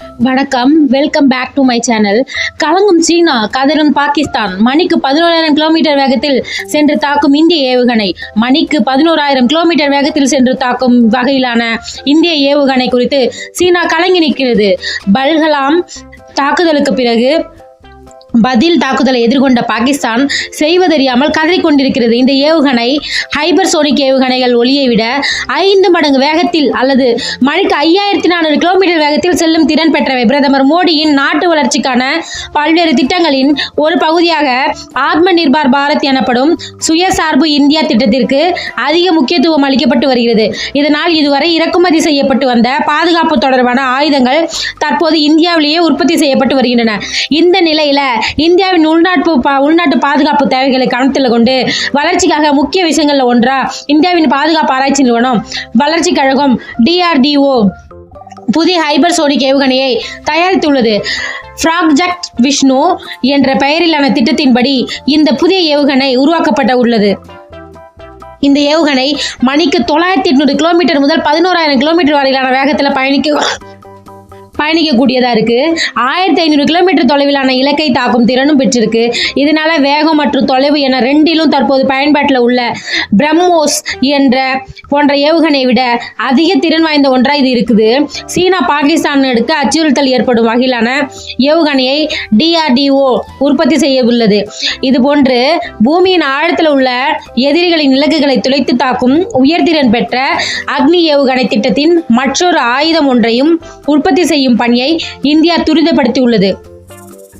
வணக்கம். Welcome back to my channel கலங்கும் சீனா கதரும் பாகிஸ்தான். மணிக்கு பதினோராயிரம் கிலோமீட்டர் வேகத்தில் சென்று தாக்கும் இந்திய ஏவுகணை. மணிக்கு பதினோராயிரம் கிலோமீட்டர் வேகத்தில் சென்று தாக்கும் வகையிலான இந்திய ஏவுகணை குறித்து சீனா கலங்கி நிற்கிறது. பல்கலாம் தாக்குதலுக்கு பிறகு பதில் தாக்குதலை எதிர்கொண்ட பாகிஸ்தான் செய்வதறியாமல் கதறிக்கொண்டிருக்கிறது. இந்த ஏவுகணை ஹைபர்சோனிக் ஏவுகணைகள் ஒளியை விட ஐந்து மடங்கு வேகத்தில் அல்லது மணிக்கு ஐயாயிரத்தி நானூறு கிலோமீட்டர் வேகத்தில் செல்லும் திறன் பெற்றவை. பிரதமர் மோடியின் நாட்டு வளர்ச்சிக்கான பல்வேறு திட்டங்களின் ஒரு பகுதியாக ஆத்ம நிர்பார் பாரத் எனப்படும் சுயசார்பு இந்தியா திட்டத்திற்கு அதிக முக்கியத்துவம் அளிக்கப்பட்டு வருகிறது. இதனால் இதுவரை இறக்குமதி செய்யப்பட்டு வந்த பாதுகாப்பு தொடர்பான ஆயுதங்கள் தற்போது இந்தியாவிலேயே உற்பத்தி செய்யப்பட்டு வருகின்றன. இந்த நிலையில் இந்தியாவின் உள்நாட்டு பா- உள்நாட்டு பாதுகாப்பு தேவைகளை கணத்தில் கொண்டு வளர்ச்சிக்காக முக்கிய விஷயங்களில் ஒன்றா இந்தியாவின் பாதுகாப்பு ஆராய்ச்சி நிறுவனம் வளர்ச்சி கழகம் டிஆர்டிஓ புதிய ஹைபர்சோனிக் ஏவுகணையை தயாரித்துள்ளது. ஃப்ராக்ஜெக்ட் விஷ்ணு என்ற பெயரிலான திட்டத்தின்படி இந்த புதிய ஏவுகணை உருவாக்கப்பட்ட உள்ளது. இந்த ஏவுகணை மணிக்கு தொள்ளாயிரத்தி எட்நூறு கிலோமீட்டர் முதல் பதினோராயிரம் கிலோமீட்டர் வரையிலான வேகத்தில் பயணிக்க பயணிக்கக்கூடியதா இருக்கு. ஆயிரத்தி ஐநூறு கிலோமீட்டர் தொலைவிலான இலக்கை தாக்கும் திறனும் பெற்றிருக்கு. இதனால வேகம் மற்றும் தொலைவு என ரெண்டிலும் தற்போது பயன்பாட்டில் உள்ள பிரம்மோஸ் என்ற போன்ற ஏவுகணையை விட அதிக திறன் வாய்ந்த ஒன்றா இது இருக்குது. சீனா பாகிஸ்தானுக்கு அச்சுறுத்தல் ஏற்படும் வகையிலான ஏவுகணையை டிஆர்டிஓ உற்பத்தி செய்ய உள்ளது இது போன்று பூமியின் ஆழத்தில் உள்ள எதிரிகளின் இலக்குகளை துளைத்து தாக்கும் உயர்திறன் பெற்ற அக்னி ஏவுகணை திட்டத்தின் மற்றொரு ஆயுதம் ஒன்றையும் உற்பத்தி செய்யும் பணியை இந்தியா துரிதப்படுத்தியுள்ளது.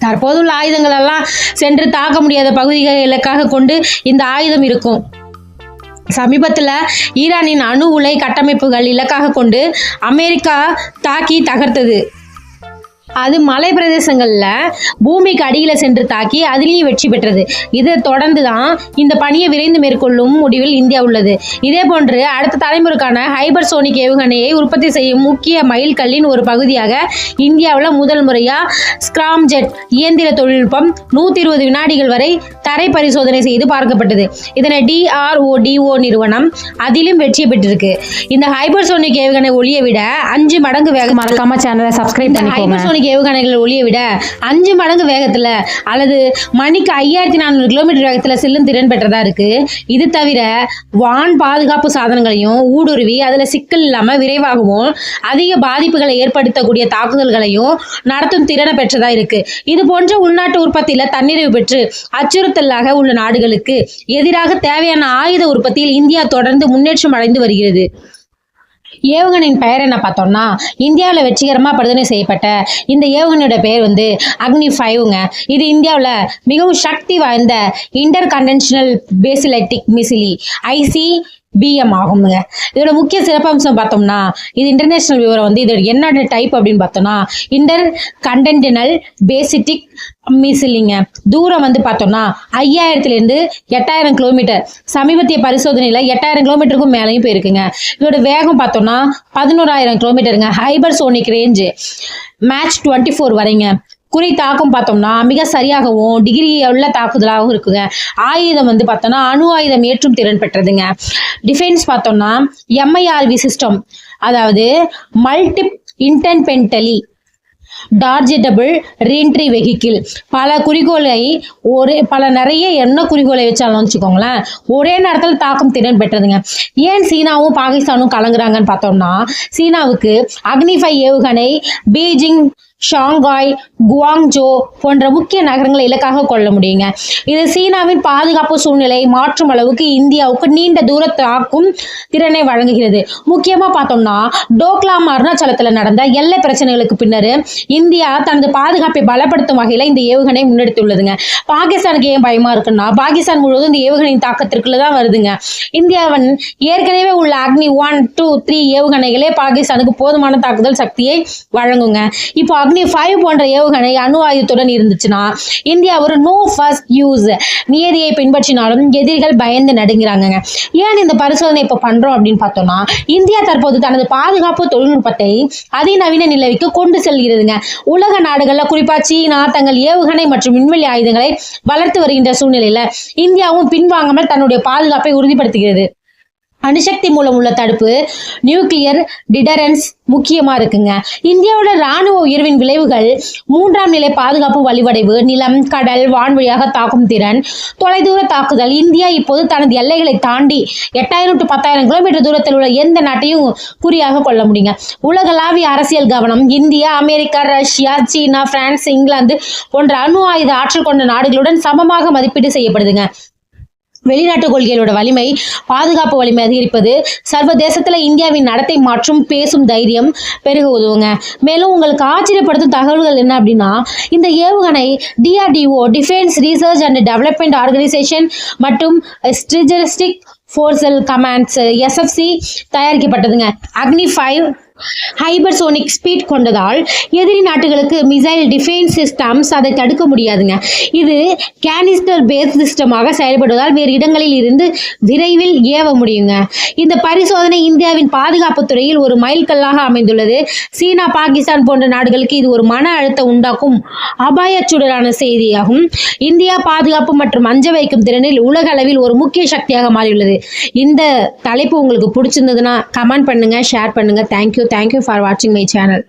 தற்போதுள்ள ஆயுதங்கள் எல்லாம் சென்று தாக்க முடியாத பகுதிகளை இலக்காக கொண்டு இந்த ஆயுதம் இருக்கும். சமீபத்தில் ஈரானின் அணு உலை கட்டமைப்புகள் இலக்காக கொண்டு அமெரிக்கா தாக்கி தகர்த்தது. அது மலை பிரதேசங்களில் பூமிக்கு அடியில் சென்று தாக்கி அதிலேயும் வெற்றி பெற்றது. இதை தொடர்ந்து தான் இந்த பணியை விரைந்து மேற்கொள்ளும் முடிவில் இந்தியா உள்ளது. இதே போன்று அடுத்த தலைமுறைக்கான ஹைபர்சோனிக் ஏவுகணையை உற்பத்தி செய்யும் முக்கிய மைல்கல்லின் ஒரு பகுதியாக இந்தியாவில் முதல் முறையாக ஸ்கிராம்ஜெட் இயந்திர தொழில்நுட்பம் நூற்றி இருபது வினாடிகள் வரை தரை பரிசோதனை செய்து பார்க்கப்பட்டது. இதனை டிஆர்ஓடிஓ நிறுவனம் அதிலும் வெற்றி பெற்றிருக்கு. இந்த ஹைபர்சோனிக் ஏவுகணை ஒளியை விட அஞ்சு மடங்கு வேகம் மறக்காம சேனலை சப்ஸ்கிரைப் பண்ணிக்கோங்க. ஏவுகணைகள் ஒளியை விட அஞ்சு மடங்கு வேகத்தில் அல்லது மணிக்கு ஐயாயிரத்தி நானூறு கிலோமீட்டர் வேகத்தில் செல்லும் திறன் பெற்றதாக இருக்கு. இது தவிர வான் பாதுகாப்பு சாதனங்களையும் ஊடுருவி அதில் சிக்கல் இல்லாமல் விரைவாகவும் அதிக பாதிப்புகளை ஏற்படுத்தக்கூடிய தாக்குதல்களையும் நடத்தும் திறனை பெற்றதாக இருக்கு. இது போன்ற உள்நாட்டு உற்பத்தியில் தன்னிறைவு பெற்று அச்சுறுத்தலாக உள்ள நாடுகளுக்கு எதிராக தேவையான ஆயுத உற்பத்தியில் இந்தியா தொடர்ந்து முன்னேற்றம் அடைந்து வருகிறது. ஏவுகணையின் பெயர் என்ன பார்த்தோம்னா இந்தியாவில் வெற்றிகரமாக பரிசோதனை செய்யப்பட்ட இந்த ஏவுகணையோட பெயர் வந்து அக்னி ஃபைவ்ங்க. இது இந்தியாவில் மிகவும் சக்தி வாய்ந்த inter continental ballistic missile IC BM ஆகும்ங்க. இதோட முக்கிய சிறப்பம்சம் பார்த்தோம்னா இது இன்டர்நேஷனல் விவரம் வந்து இதோட என்னோட டைப் அப்படின்னு பார்த்தோம்னா இன்டர் கண்டென்டினல் பேசிட்டிக் மிசிலிங்க தூரம் வந்து பார்த்தோம்னா ஐயாயிரத்துலேருந்து எட்டாயிரம் கிலோமீட்டர் சமீபத்திய பரிசோதனையில் எட்டாயிரம் கிலோமீட்டருக்கும் மேலேயும் போயிருக்குங்க. இதோட வேகம் பார்த்தோம்னா பதினோராயிரம் கிலோமீட்டருங்க hypersonic range Mach twenty four வரைங்க. குறி தாக்கம் பார்த்தோம்னா மிக சரியாகவும் டிகிரி உள்ள தாக்குதலாகவும் இருக்குங்க. ஆயுதம் வந்து பார்த்தோம்னா அணு ஆயுதம் ஏற்றும் திறன் பெற்றதுங்க. டிஃபென்ஸ் பார்த்தோம்னா எம்ஐஆர்வி சிஸ்டம் அதாவது multi independently targetable reentry vehicle பல குறிக்கோளை ஒரே பல நிறைய என்ன குறிக்கோளை வச்சாலும் வச்சுக்கோங்களேன் ஒரே நேரத்தில் தாக்கும் திறன் பெற்றதுங்க. ஏன் சீனாவும் பாகிஸ்தானும் கலங்குறாங்கன்னு பார்த்தோம்னா சீனாவுக்கு அக்னிஃபை ஏவுகணை பீஜிங் ஷாங்காய் குவாங்ஜோ போன்ற முக்கிய நகரங்களை இலக்காக கொள்ள முடியுங்க. இது சீனாவின் பாதுகாப்பு சூழ்நிலை மாற்றும் அளவுக்கு இந்தியாவுக்கு நீண்ட தூர தாக்கும் திறனை வழங்குகிறது. முக்கியமாக பார்த்தோம்னா டோக்லாம் அருணாச்சலத்தில் நடந்த எல்லை பிரச்சனைகளுக்கு பின்னர் இந்தியா தனது பாதுகாப்பை பலப்படுத்தும் வகையில் இந்த ஏவுகணை முன்னெடுத்துள்ளதுங்க. பாகிஸ்தானுக்கு ஏன் பயமாக இருக்குன்னா பாகிஸ்தான் முழுவதும் இந்த ஏவுகணையின் தாக்கத்திற்குள்ள தான் வருதுங்க. இந்தியாவின் ஏற்கனவே உள்ள அக்னி ஒன் டூ த்ரீ ஏவுகணைகளே பாகிஸ்தானுக்கு போதுமான தாக்குதல் சக்தியை வழங்குங்க. இப்போ அக்னி ஃபைவ் போன்ற ஏவுகணை அணு ஆயுதத்துடன் இருந்துச்சுன்னா இந்தியா ஒரு நோ ஃபர்ஸ்ட் யூஸ் நியதியை பின்பற்றினாலும் எதிரிகள் பயந்து நடுங்கிறாங்கங்க. ஏன் இந்த பரிசோதனை இப்போ பண்றோம் அப்படின்னு பார்த்தோம்னா இந்தியா தற்போது தனது பாதுகாப்பு தொழில்நுட்பத்தை அதிநவீன நிலைக்கு கொண்டு செல்கிறதுங்க. உலக நாடுகளில் குறிப்பா சீனா தங்கள் ஏவுகணை மற்றும் விண்வெளி ஆயுதங்களை வளர்த்து வருகின்ற சூழ்நிலையில இந்தியாவும் பின்வாங்காமல் தன்னுடைய பாதுகாப்பை உறுதிப்படுத்துகிறது. அணுசக்தி மூலம் உள்ள தடுப்பு நியூக்ளியர் டிடரன்ஸ் முக்கியமாக இருக்குங்க. இந்தியாவோட ராணுவ உயர்வின் விளைவுகள் மூன்றாம் நிலை பாதுகாப்பு வலிவடைவு நிலம் கடல் வான்வழியாக தாக்கும் திறன் தொலைதூர தாக்குதல். இந்தியா இப்போது தனது எல்லைகளை தாண்டி எட்டாயிரம் டு பத்தாயிரம் கிலோமீட்டர் தூரத்தில் உள்ள எந்த நாட்டையும் குறியாக கொள்ள முடியுங்க. உலகளாவிய அரசியல் கவனம் India America Russia China France England போன்ற அணு ஆயுத ஆற்றல் கொண்ட நாடுகளுடன் சமமாக மதிப்பீடு செய்யப்படுதுங்க. வெளிநாட்டு கொள்கைகளோட வலிமை பாதுகாப்பு வலிமை அதிகரிப்பது சர்வதேசத்துல இந்தியாவின் நடத்தை மாற்றும் பேசும் தைரியம் பெருக உதவுங்க. மேலும் உங்களுக்கு ஆச்சரியப்படுத்தும் தகவல்கள் என்ன அப்படின்னா இந்த ஏவுகணை DRDO defence research and development organisation மற்றும் ஸ்ட்ரிஜரிஸ்டிக் ஃபோர்ஸல் கமாண்ட்ஸ் எஸ்எஃப்சி தயாரிக்கப்பட்டதுங்க. அக்னி ஃபைவ் ஹைபர்சோனிக் ஸ்பீட் கொண்டதால் எதிரி நாட்டுகளுக்கு மிசைல் டிஃபென்ஸ் சிஸ்டம்ஸ் அதை தடுக்க முடியாதுங்க. இது கேனிஸ்டர் பேஸ் சிஸ்டமாக செயல்படுவதால் வேறு இடங்களில் இருந்து விரைவில் ஏவ முடியுங்க. இந்த பரிசோதனை இந்தியாவின் பாதுகாப்பு துறையில் ஒரு மைல்கல்லாக அமைந்துள்ளது. சீனா பாகிஸ்தான் போன்ற நாடுகளுக்கு இது ஒரு மன அழுத்தம் உண்டாக்கும் அபாயச்சுடரான செய்தியாகும். இந்தியா பாதுகாப்பு மற்றும் அஞ்ச வைக்கும் திறனில் உலக அளவில் ஒரு முக்கிய சக்தியாக மாறியுள்ளது. இந்த தலைப்பு உங்களுக்கு பிடிச்சிருந்ததுன்னா கமெண்ட் பண்ணுங்க ஷேர் பண்ணுங்க. Thank you thank you for வாட்சிங் மை சேனல்